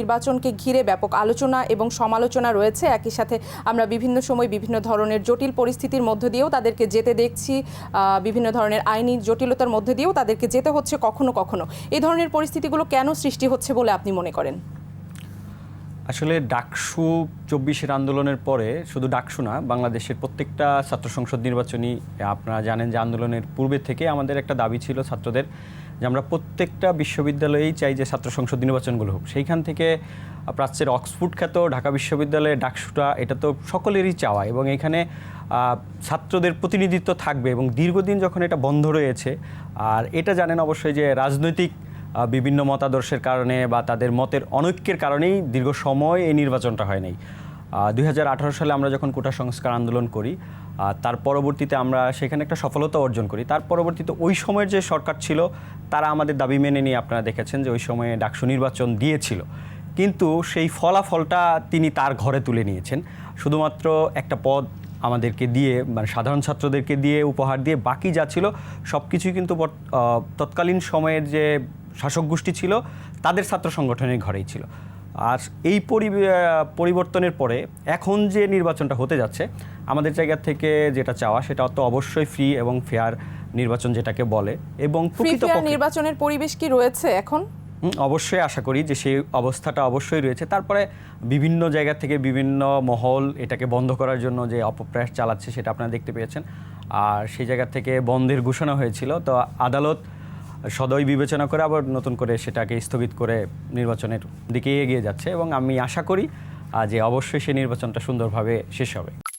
নির্বাচনকে ঘিরে ব্যাপক আলোচনা এবং সমালোচনা রয়েছে। একই সাথে আমরা বিভিন্ন সময় বিভিন্ন ধরনের জটিল পরিস্থিতির মধ্য দিয়েও তাদেরকে যেতে দেখছি। বিভিন্ন ধরনের আইনি জটিলতার মধ্যে দিয়েও তাদেরকে যেতে হচ্ছে কখনো কখনো। এই ধরনের পরিস্থিতিগুলো কেন সৃষ্টি হচ্ছে বলে আপনি মনে করেন? আসলে ডাকসু চব্বিশের আন্দোলনের পরে শুধু ডাকসু না, বাংলাদেশের প্রত্যেকটা ছাত্র সংসদ নির্বাচনী, আপনারা জানেন যে আন্দোলনের পূর্বে থেকে আমাদের একটা দাবি ছিল ছাত্রদের যে আমরা প্রত্যেকটা বিশ্ববিদ্যালয়েই চাই যে ছাত্র সংসদ নির্বাচনগুলো হোক। সেইখান থেকে প্রাচ্যের অক্সফোর্ড খ্যাত ঢাকা বিশ্ববিদ্যালয়ের ডাকসুটা, এটা তো সকলেরই চাওয়া এবং এখানে ছাত্রদের প্রতিনিধিত্ব থাকবে এবং দীর্ঘদিন যখন এটা বন্ধ রয়েছে, আর এটা জানেন অবশ্যই যে রাজনৈতিক বিভিন্ন মতাদর্শের কারণে বা তাদের মতের অনৈক্যের কারণেই দীর্ঘ সময় এই নির্বাচনটা হয় নাই। দুই হাজার আঠেরো সালে আমরা যখন কোটা সংস্কার আন্দোলন করি তার পরবর্তীতে আমরা সেখানে একটা সফলতা অর্জন করি। তার পরবর্তীতে ওই সময়ের যে সরকার ছিল, তারা আমাদের দাবি মেনে নিয়ে আপনারা দেখেছেন যে ওই সময়ে ডাকসু নির্বাচন দিয়েছিল। কিন্তু সেই ফলাফলটা তিনি তার ঘরে তুলে নিয়েছেন। শুধুমাত্র একটা পদ আমাদেরকে দিয়ে মানে সাধারণ ছাত্রদেরকে দিয়ে উপহার দিয়ে বাকি যা ছিল সব কিছুই কিন্তু তৎকালীন সময়ের যে শাসক গোষ্ঠী ছিল তাদের ছাত্র সংগঠনের ঘরেই ছিল। আর এই পরি- পরিবর্তনের পরে এখন যে নির্বাচনটা হতে যাচ্ছে আমাদের জায়গা থেকে যেটা চাওয়া সেটা তো অবশ্যই ফ্রি এবং ফেয়ার নির্বাচন যেটাকে বলে এবং নির্বাচনের পরিবেশ কি রয়েছে এখন? অবশ্যই আশা করি যে সেই অবস্থাটা অবশ্যই রয়েছে। তারপরে বিভিন্ন জায়গা থেকে বিভিন্ন মহল এটাকে বন্ধ করার জন্য যে অপপ্রয়াস চালাচ্ছে সেটা আপনারা দেখতে পেয়েছেন। আর সেই জায়গা থেকে বন্ধের ঘোষণা হয়েছিল। তো আদালত সদয় বিবেচনা করে আবার নতুন করে সেটাকে স্থগিত করে নির্বাচনের দিকে এগিয়ে যাচ্ছে এবং আমি আশা করি যে অবশ্যই সেই নির্বাচনটা সুন্দরভাবে শেষ হবে।